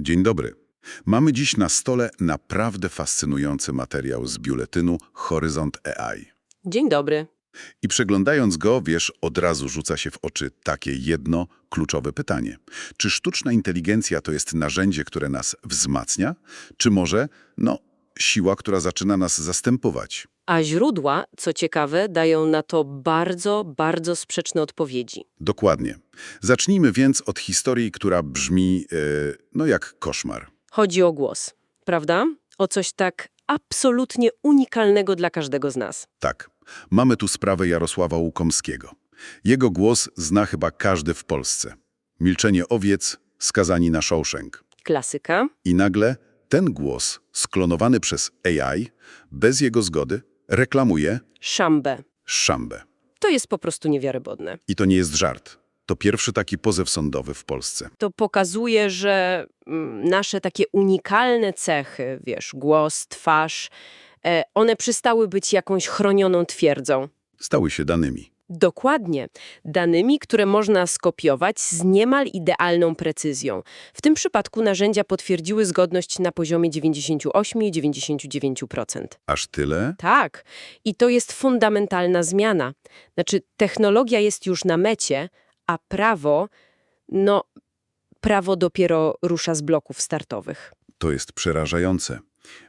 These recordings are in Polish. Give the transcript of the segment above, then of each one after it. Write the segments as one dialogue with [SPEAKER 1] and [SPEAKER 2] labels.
[SPEAKER 1] Dzień dobry. Mamy dziś na stole naprawdę fascynujący materiał z biuletynu Horyzont AI.
[SPEAKER 2] Dzień dobry.
[SPEAKER 1] I przeglądając go, wiesz, od razu rzuca się w oczy takie jedno kluczowe pytanie. Czy sztuczna inteligencja to jest narzędzie, które nas wzmacnia? Czy może, no, siła, która zaczyna nas zastępować?
[SPEAKER 2] A źródła, co ciekawe, dają na to bardzo, bardzo sprzeczne odpowiedzi.
[SPEAKER 1] Dokładnie. Zacznijmy więc od historii, która brzmi, e, no jak koszmar.
[SPEAKER 2] Chodzi o głos, prawda? O coś tak absolutnie unikalnego dla każdego z nas.
[SPEAKER 1] Tak, mamy tu sprawę Jarosława Łukomskiego. Jego głos zna chyba każdy w Polsce. Milczenie owiec, skazani na Shawshank.
[SPEAKER 2] Klasyka.
[SPEAKER 1] I nagle ten głos, sklonowany przez AI, bez jego zgody, reklamuje
[SPEAKER 2] Szambę.
[SPEAKER 1] szambę.
[SPEAKER 2] To jest po prostu niewiarygodne.
[SPEAKER 1] I to nie jest żart. To pierwszy taki pozew sądowy w Polsce.
[SPEAKER 2] To pokazuje, że mm, nasze takie unikalne cechy, wiesz, głos, twarz, e, one przestały być jakąś chronioną twierdzą.
[SPEAKER 1] Stały się danymi.
[SPEAKER 2] Dokładnie. Danymi, które można skopiować z niemal idealną precyzją. W tym przypadku narzędzia potwierdziły zgodność na poziomie 98 i 99%.
[SPEAKER 1] Aż tyle?
[SPEAKER 2] Tak. I to jest fundamentalna zmiana. Znaczy, technologia jest już na mecie, a prawo, no, prawo dopiero rusza z bloków startowych.
[SPEAKER 1] To jest przerażające.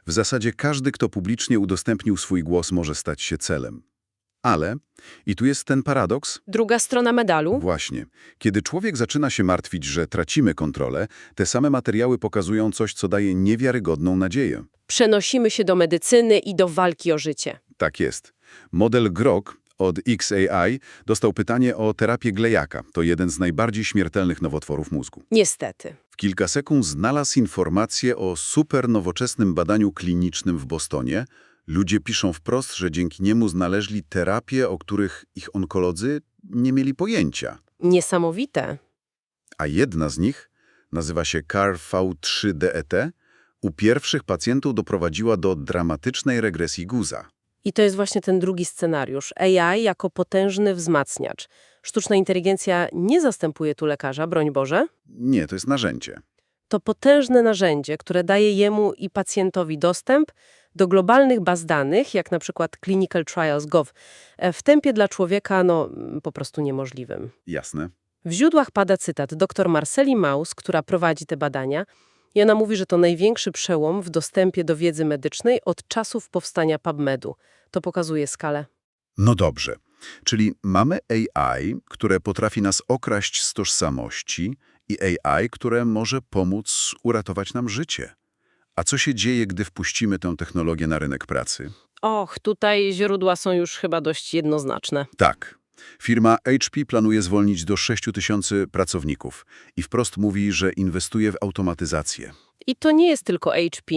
[SPEAKER 1] W zasadzie każdy, kto publicznie udostępnił swój głos, może stać się celem. Ale, i tu jest ten paradoks,
[SPEAKER 2] Druga strona medalu?
[SPEAKER 1] Właśnie. Kiedy człowiek zaczyna się martwić, że tracimy kontrolę, te same materiały pokazują coś, co daje niewiarygodną nadzieję.
[SPEAKER 2] Przenosimy się do medycyny i do walki o życie.
[SPEAKER 1] Tak jest. Model GROK od XAI dostał pytanie o terapię glejaka. To jeden z najbardziej śmiertelnych nowotworów mózgu.
[SPEAKER 2] Niestety.
[SPEAKER 1] W kilka sekund znalazł informację o super nowoczesnym badaniu klinicznym w Bostonie. Ludzie piszą wprost, że dzięki niemu znaleźli terapie, o których ich onkolodzy nie mieli pojęcia.
[SPEAKER 2] Niesamowite.
[SPEAKER 1] a jedna z nich nazywa się CAR-V3-DET, E u pierwszych pacjentów doprowadziła do dramatycznej regresji guza.
[SPEAKER 2] I to jest właśnie ten drugi scenariusz. AI jako potężny wzmacniacz. Sztuczna inteligencja nie zastępuje tu lekarza, broń Boże.
[SPEAKER 1] Nie, to jest narzędzie.
[SPEAKER 2] To potężne narzędzie, które daje jemu i pacjentowi dostęp do globalnych baz danych, jak na przykład clinicaltrials.gov, e, w tempie dla człowieka no, po prostu niemożliwym.
[SPEAKER 1] Jasne.
[SPEAKER 2] W źródłach pada cytat dr Marceli Maus, która prowadzi te badania i ona mówi, że to największy przełom w dostępie do wiedzy medycznej od czasów powstania PubMedu. To pokazuje skalę.
[SPEAKER 1] No dobrze. Czyli mamy AI, które potrafi nas okraść z tożsamości i AI, które może pomóc uratować nam życie. A co się dzieje, gdy wpuścimy tę technologię na rynek pracy?
[SPEAKER 2] Och, tutaj źródła są już chyba dość jednoznaczne.
[SPEAKER 1] Tak. Firma HP planuje zwolnić do 6 tysięcy pracowników i wprost mówi, że inwestuje w automatyzację.
[SPEAKER 2] I to nie jest tylko HP.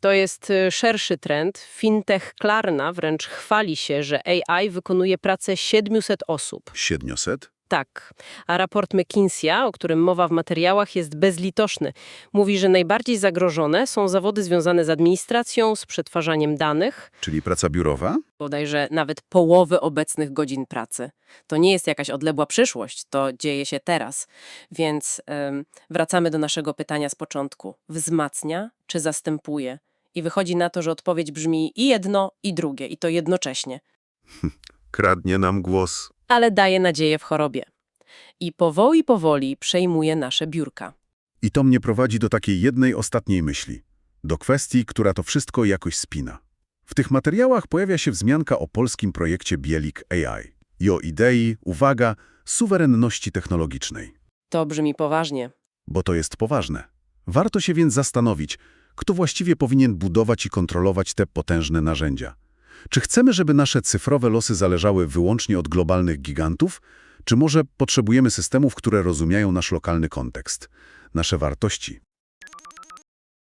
[SPEAKER 2] To jest y, szerszy trend. Fintech Klarna wręcz chwali się, że AI wykonuje pracę 700 osób.
[SPEAKER 1] 700?
[SPEAKER 2] Tak. A raport McKinsey'a, o którym mowa w materiałach, jest bezlitoszny. Mówi, że najbardziej zagrożone są zawody związane z administracją, z przetwarzaniem danych,
[SPEAKER 1] Czyli praca biurowa?
[SPEAKER 2] bodajże nawet połowy obecnych godzin pracy. To nie jest jakaś odległa przyszłość, to dzieje się teraz. Więc em, wracamy do naszego pytania z początku. Wzmacnia czy zastępuje? I wychodzi na to, że odpowiedź brzmi i jedno, i drugie, i to jednocześnie.
[SPEAKER 1] Kradnie nam głos.
[SPEAKER 2] Ale daje nadzieję w chorobie. I powoli, powoli przejmuje nasze biurka.
[SPEAKER 1] I to mnie prowadzi do takiej jednej ostatniej myśli. Do kwestii, która to wszystko jakoś spina. W tych materiałach pojawia się wzmianka o polskim projekcie Bielik AI i o idei, uwaga, suwerenności technologicznej.
[SPEAKER 2] To brzmi poważnie.
[SPEAKER 1] Bo to jest poważne. Warto się więc zastanowić, kto właściwie powinien budować i kontrolować te potężne narzędzia. Czy chcemy, żeby nasze cyfrowe losy zależały wyłącznie od globalnych gigantów, czy może potrzebujemy systemów, które rozumieją nasz lokalny kontekst, nasze wartości,